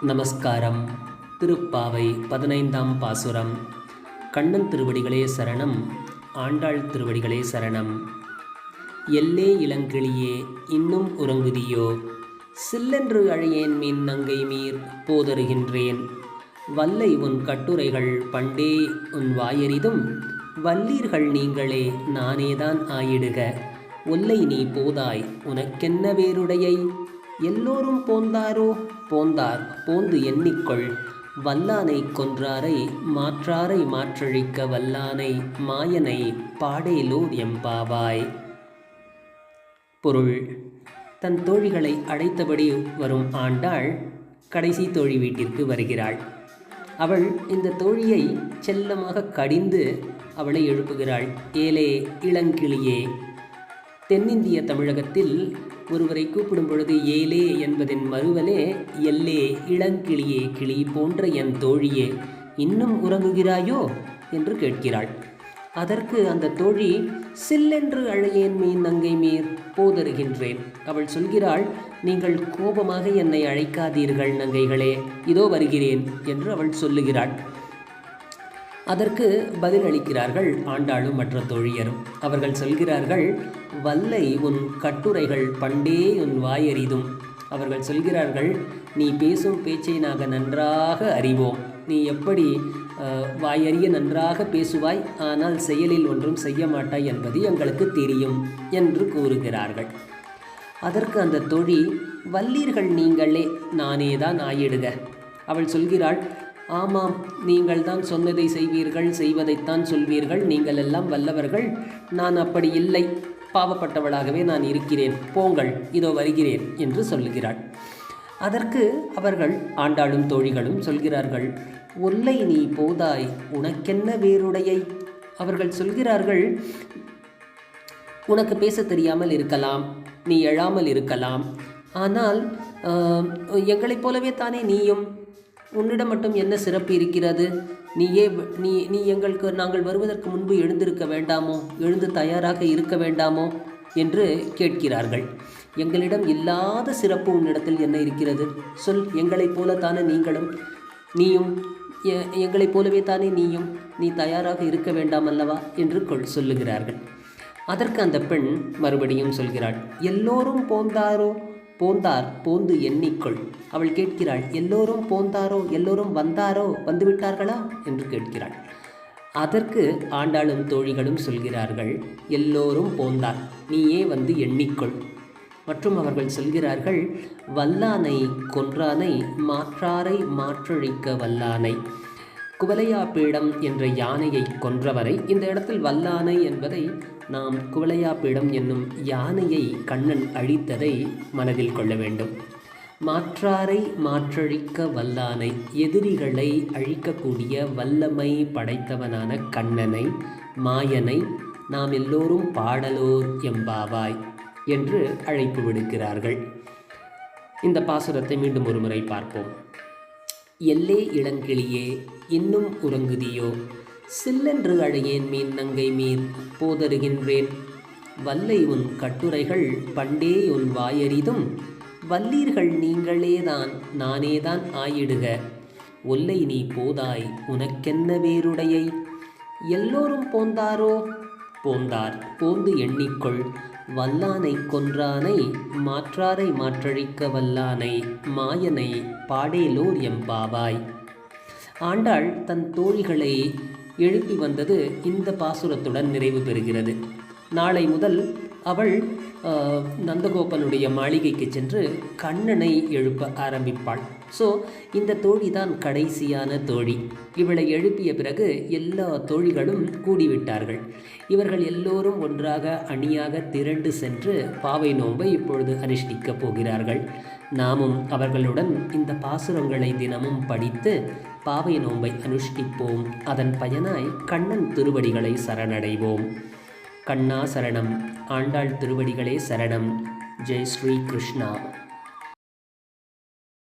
நமஸ்காரம். திருப்பாவை பதினைந்தாம் பாசுரம். கண்ணன் திருவடிகளே சரணம் ஆண்டாள் திருவடிகளே சரணம். எல்லே இளங்கிளியே இன்னும் உறங்குதியோ? சில்லென்று அழையேன் மீன் நங்கை மீர் போதருகின்றேன். வல்லை உன் கட்டுரைகள் பண்டே உன் வாயறிதும் வல்லீர்கள் நீங்களே நானேதான் ஆயிடுக. ஒல்லை நீ போதாய் உனக்கென்ன வேறுடையை? எல்லோரும் போந்தாரோ? போந்தார். போந்து எண்ணிக்கொள். வல்லானை கொன்றாரை மாற்றாரை மாற்றழிக்க வல்லானை மாயனை பாடேலூர் எம்பாவாய். பொருள். தன் தோழிகளை அழைத்தபடி வரும் ஆண்டாள் கடைசி தோழி வீட்டிற்கு வருகிறாள். அவள் இந்த தோழியை செல்லமாக கடிந்து அவளை எழுப்புகிறாள். ஏலே இளங்கிளியே தென்னிந்திய தமிழகத்தில் ஒருவரை கூப்பிடும் பொழுது ஏலே என்பதன் மறுவலே எல்லே இளங்கிளியே கிளி போன்ற என் தோழியே இன்னும் உறங்குகிறாயோ? என்று கேட்கிறாள். அதற்கு அந்த தோழி சில்லென்று அழையேன் மீன் நங்கை மீர் போதருகின்றேன். அவள் சொல்கிறாள் நீங்கள் கோபமாக என்னை அழைக்காதீர்கள் நங்கைகளே இதோ வருகிறேன் என்று அவள் சொல்லுகிறாள். அதற்கு பதிலளிக்கிறார்கள் ஆண்டாளும் மற்ற தோழியரும். அவர்கள் சொல்கிறார்கள் வல்லை உன் கட்டுரைகள் பண்டே உன் வாயறிதும். அவர்கள் சொல்கிறார்கள் நீ பேசும் பேச்சை நாங்கள் நன்றாக அறிவோம். நீ எப்படி வாயறிய நன்றாக பேசுவாய்? ஆனால் செயலில் ஒன்றும் செய்ய மாட்டாய் என்பது எங்களுக்கு தெரியும் என்று கூறுகிறார்கள். அதற்கு அந்த தொழி வல்லீர்கள் நீங்களே நானே தான் ஆயிடுக. அவள் சொல்கிறாள் ஆமாம் நீங்கள் தான் சொன்னதை செய்வீர்கள் செய்வதைத்தான் சொல்வீர்கள். நீங்கள் எல்லாம் வல்லவர்கள். நான் அப்படி இல்லை. பாவப்பட்டவளாகவே நான் இருக்கிறேன். போங்கள் இதோ வருகிறேன் என்று சொல்லுகிறாள். அதற்கு அவர்கள் ஆண்டாளும் தோழிகளும் சொல்கிறார்கள் ஒல்லை நீ போதாய் உனக்கென்ன வேறுடையை? அவர்கள் சொல்கிறார்கள் உனக்கு பேச தெரியாமல் இருக்கலாம் நீ எழாமல் இருக்கலாம். ஆனால் எங்களைப் போலவே தானே நீயும்? உன்னிடம் மட்டும் என்ன சிறப்பு இருக்கிறது? நீயே நீ நீ எங்களுக்கு நாங்கள் வருவதற்கு முன்பு எழுந்திருக்க வேண்டாமோ? எழுந்து தயாராக இருக்க வேண்டாமோ? என்று கேட்கிறார்கள். எங்களிடம் இல்லாத சிறப்பு உன்னிடத்தில் என்ன இருக்கிறது? சொல் எங்களைப் போல தானே நீங்களும் நீயும் எங்களைப் போலவே தானே நீயும் நீ தயாராக இருக்க வேண்டாம் அல்லவா? என்று கொள் சொல்லுகிறார்கள். அதற்கு அந்த பெண் மறுபடியும் சொல்கிறாள். எல்லோரும் போந்தாரோ? போந்தார் போந்து எண்ணிக்கொள். அவள் கேட்கிறாள் எல்லோரும் போந்தாரோ எல்லோரும் வந்தாரோ வந்துவிட்டார்களா? என்று கேட்கிறாள். அதற்கு ஆண்டாளும் தோழிகளும் சொல்கிறார்கள் எல்லோரும் போந்தார் நீயே வந்து எண்ணிக்கொள். மற்றும் அவர்கள் சொல்கிறார்கள் வல்லானை கொன்றானை மாற்றாரை மாற்றழிக்க வல்லானை. குவலையா பீடம் என்ற யானையை கொன்றவரை இந்த இடத்தில் வல்லானை என்பதை நாம் குவலையா பீடம் என்னும் யானையை கண்ணன் அழித்ததை மனதில் கொள்ள வேண்டும். மாற்றாரை மாற்றழிக்க வல்லானை எதிரிகளை அழிக்கக்கூடிய வல்லமை படைத்தவனான கண்ணனை மாயனை நாம் எல்லோரும் பாடலோர் எம்பாவாய் என்று அழைப்பு விடுக்கிறார்கள். இந்த பாசுரத்தை மீண்டும் ஒரு முறை பார்ப்போம். எல்லே இளங்கிளியே இன்னும் உறங்குதியோ? சில்லென்று அழையேன் மீன் நங்கை மீன் போதருகின்றேன். வல்லை உன் கட்டுரைகள் பண்டே உன் வாயறிதும் வல்லீர்கள் நீங்களேதான் நானேதான் ஆயிடுக. ஒல்லை நீ போதாய் உனக்கென்ன வேறுடையை எல்லோரும் போந்தாரோ? போந்தார் போந்து எண்ணிக்கொள் வல்லானை கொன்றானை மாற்றாரை மாற்றழிக்க வல்லானை மாயனை பாடேலோர் எம்பாவாய். ஆண்டாள் தன் தோழிகளை எழுப்பி வந்தது இந்த பாசுரத்துடன் நிறைவு பெறுகிறது. நாளை முதல் அவள் நந்தகோபனுடைய மாளிகைக்கு சென்று கண்ணனை எழுப்ப ஆரம்பிப்பாள். ஸோ இந்த தோழி தான் கடைசியான தோழி. இவளை எழுப்பிய பிறகு எல்லா தோழிகளும் கூடிவிட்டார்கள். இவர்கள் எல்லோரும் ஒன்றாக அணியாக திரண்டு சென்று பாவை நோன்பை இப்பொழுது அனுஷ்டிக்கப் போகிறார்கள். நாமும் அவர்களுடன் இந்த பாசுரங்களை தினமும் படித்து பாவை நோன்பை அனுஷ்டிப்போம். அதன் பயனாய் கண்ணன் திருவடிகளை சரணடைவோம். கண்ணா சரணம். ஆண்டாள் திருவடிகளே சரணம். ஜெய் ஸ்ரீ கிருஷ்ணா.